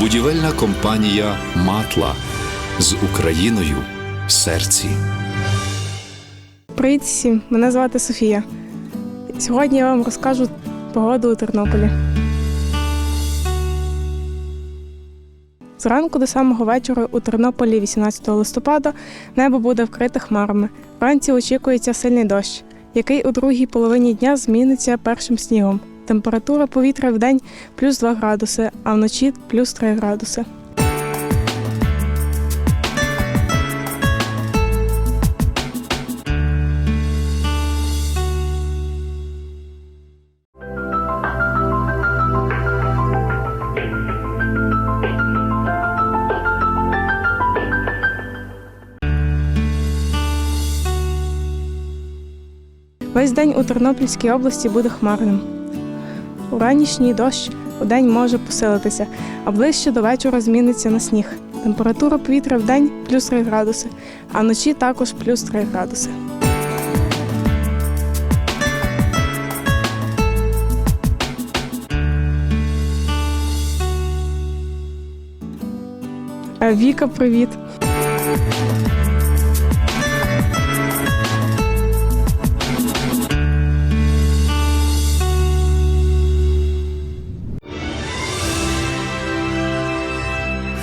Будівельна компанія Матла з Україною в серці. Привіт всім! Мене звати Софія. Сьогодні я вам розкажу погоду у Тернополі. Зранку до самого вечора у Тернополі 18 листопада небо буде вкрите хмарами. Вранці очікується сильний дощ, який у другій половині дня зміниться першим снігом. Температура повітря в день плюс 2 градуси, а вночі плюс 3 градуси. Весь день у Тернопільській області буде хмарним. У ранішній дощ у день може посилитися, а ближче до вечора зміниться на сніг. Температура повітря в день плюс 3 градуси, а вночі також плюс 3 градуси. Е, Віка, привіт.